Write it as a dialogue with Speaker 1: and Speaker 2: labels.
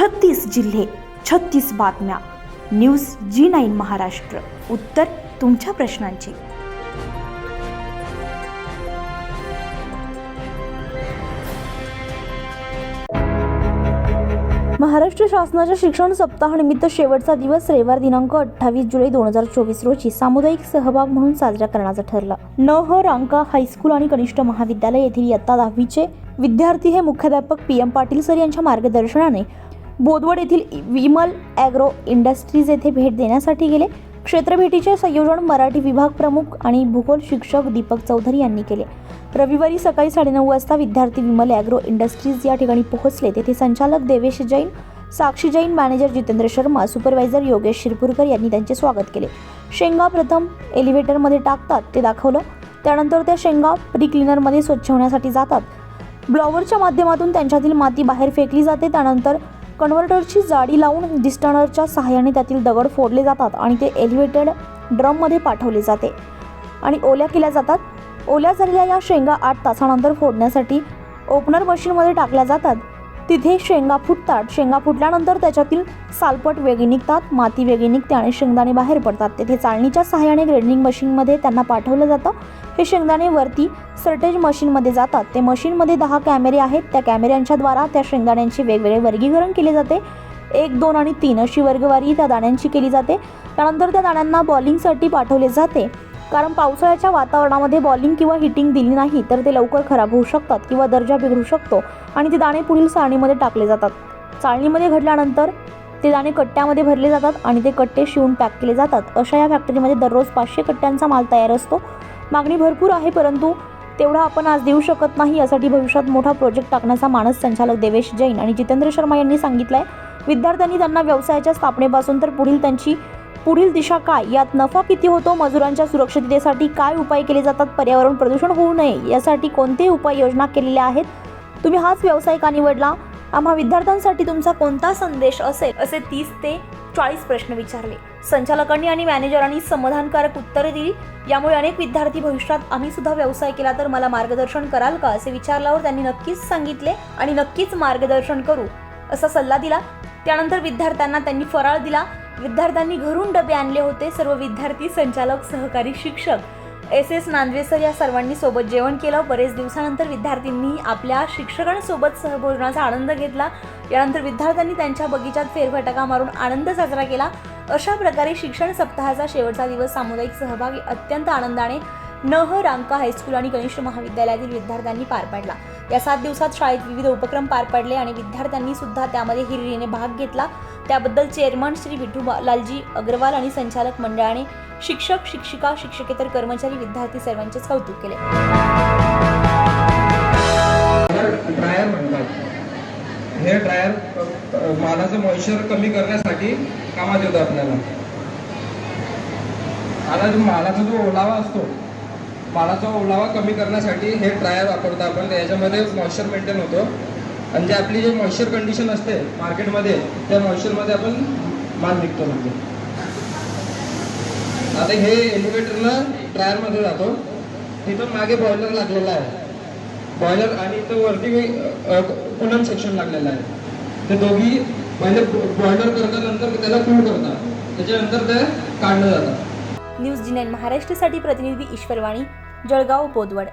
Speaker 1: छत्तीस जिल्हे छत्तीस बातम्या. News G nine Maharashtra. उत्तर तुमच्या प्रश्नांची.
Speaker 2: महाराष्ट्र शासनाच्या शिक्षण सप्ताहानिमित्त शेवटचा दिवस रविवार दिनांक अठ्ठावीस जुलै दोन हजार चोवीस रोजी सामुदायिक सहभाग म्हणून साजरा करण्याचं ठरलं. न ह रांका हायस्कूल आणि कनिष्ठ महाविद्यालय येथील इयत्ता दहावीचे विद्यार्थी हे मुख्याध्यापक पी. एम. पाटील सर यांच्या मार्गदर्शनाने बोदवड येथील विमल ॲग्रो इंडस्ट्रीज येथे भेट देण्यासाठी गेले. क्षेत्रभेटीचे संयोजन मराठी विभाग प्रमुख आणि भूगोल शिक्षक दीपक चौधरी यांनी केले. रविवारी सकाळी साडेनऊ वाजता विद्यार्थी विमल ॲग्रो इंडस्ट्रीज या ठिकाणी पोहोचले. तेथे संचालक देवेश जैन साक्षी जैन मॅनेजर जितेंद्र शर्मा सुपरवायझर योगेश शिरपूरकर यांनी त्यांचे स्वागत केले. शेंगा प्रथम एलिव्हेटरमध्ये टाकतात ते दाखवलं. त्यानंतर त्या शेंगा प्री क्लिनरमध्ये स्वच्छ होण्यासाठी जातात. ब्लॉवरच्या माध्यमातून त्यांच्यातील माती बाहेर फेकली जाते. त्यानंतर कन्व्हर्टरची जाडी लावून डिस्टनरच्या सहाय्याने त्यातील दगड फोडले जातात आणि ते एलिव्हेटेड ड्रममध्ये पाठवले जाते. आणि ओल्या केल्या जातात. ओल्या झालेल्या या शेंगा आठ तासानंतर फोडण्यासाठी ओपनर मशीनमध्ये टाकल्या जातात. तिथे शेंगा फुटतात. शेंगा फुटल्यानंतर त्याच्यातील सालपट वेगळी निघतात माती वेगळी निघते आणि शेंगदाणे बाहेर पडतात. तेथे चाळणीच्या सहाय्याने ग्रेडिंग मशीनमध्ये त्यांना पाठवलं जातं. हे शेंगदाणे वरती सर्टेज मशीनमध्ये जातात. ते मशीनमध्ये दहा कॅमेरे आहेत. त्या कॅमेऱ्यांच्याद्वारा त्या शेंगदाण्यांचे वेगवेगळे वर्गीकरण केले जाते. एक दोन आणि तीन अशी वर्गवारी त्या दाण्यांची केली जाते. त्यानंतर त्या दाण्यांना बॉलिंगसाठी पाठवले जाते. कारण पावसाळ्याच्या वातावरणामध्ये बॉलिंग किंवा हिटिंग दिली नाही तर ते लवकर खराब होऊ शकतात किंवा दर्जा बिघडू शकतो आणि ते दाणे पुढील सारणीमध्ये टाकले जातात. चाळणीमध्ये घडल्यानंतर ते दाणे कट्ट्यामध्ये भरले जातात आणि ते कट्टे शिवून पॅक केले जातात. अशा या फॅक्टरीमध्ये दररोज पाचशे कट्ट्यांचा माल तयार असतो. मागणी भरपूर आहे परंतु तेवढा आपण आज देऊ शकत नाही यासाठी भविष्यात मोठा प्रोजेक्ट टाकण्याचा मानस संचालक देवेश जैन आणि जितेंद्र शर्मा यांनी सांगितलं आहे विद्यार्थ्यांनी त्यांना व्यवसायाच्या स्थापनेपासून तर पुढील त्यांची पुढील दिशा काय? यात नफा किती होतो? मजुरांच्या सुरक्षिततेसाठी काय उपाय केले जातात? पर्यावरण प्रदूषण होऊ नये यासाठी कोणते उपाययोजना केलेल्या आहेत? तुम्ही हाच व्यवसाय का निवडला? आम्हा विद्यार्थ्यांसाठी तुमचा कोणता संदेश असेल? असे तीस ते चाळीस प्रश्न विचारले. संचालकांनी आणि मॅनेजरांनी समाधानकारक उत्तरे दिली. यामुळे अनेक विद्यार्थी भविष्यात आम्ही सुद्धा व्यवसाय केला तर मला मार्गदर्शन कराल का? असे विचारल्यावर त्यांनी नक्कीच सांगितले आणि नक्कीच मार्गदर्शन करू असा सल्ला दिला. त्यानंतर विद्यार्थ्यांना त्यांनी फराळ दिला. विद्यार्थ्यांनी घरून डबे आणले होते. सर्व विद्यार्थी संचालक सहकारी शिक्षक एस एस नांदवेसर या सर्वांनी सोबत जेवण केलं. बरेच दिवसानंतर विद्यार्थ्यांनी आपल्या शिक्षकांसोबत सहभोजनाचा आनंद घेतला. यानंतर विद्यार्थ्यांनी त्यांच्या बगीचात फेरफटका मारून आनंद साजरा केला. अशा प्रकारे शिक्षण सप्ताहाचा शेवटचा दिवस सामुदायिक सहभागी अत्यंत आनंदाने नह रांका हायस्कूल आणि कनिष्ठ महाविद्यालयातील विद्यार्थ्यांनी पार पाडला. या सात दिवसात शाळेत विविध उपक्रम पार पडले आणि विद्यार्थ्यांनी सुद्धा त्यामध्ये हिरिरीने भाग घेतला. त्याबद्दल चेअरमन श्री विठू लालजी अग्रवाल आणि संचालक मंडळाने शिक्षक शिक्षिका शिक्षकेतर कर्मचारी विद्यार्थी सर्वांचेच कौतुक केले.
Speaker 3: ड्रायर म्हणतात. ड्रायर मानाचं मॉइश्चर कमी करण्यासाठी कामात येतं आपल्याला. आता जो मालाचा जो ओलावा असतो मालाचा ओलावा कमी करण्यासाठी हे ड्रायर वापरतो आपण. याच्यामध्ये मॉइश्चर मेंटेन होतो. आणि जे आपली जे मॉइश्चर कंडिशन असते मार्केटमध्ये त्या मॉइश्चरमध्ये आपण माल विकतो म्हणजे. आता हे एलिव्हेटरला ड्रायरमध्ये जातो. तिथून मागे बॉयलर लागलेला आहे. बॉयलर आणि इथं वरती कुलम सेक्शन लागलेलं आहे. ते दोघी म्हणजे पहिले बॉयलर करतात नंतर त्याला कूल करतात. त्याच्यानंतर ते काढलं जातं.
Speaker 2: न्यूज जी नाईन महाराष्ट्रासाठी प्रतिनिधी ईश्वरवाणी जळगाव बोदवड.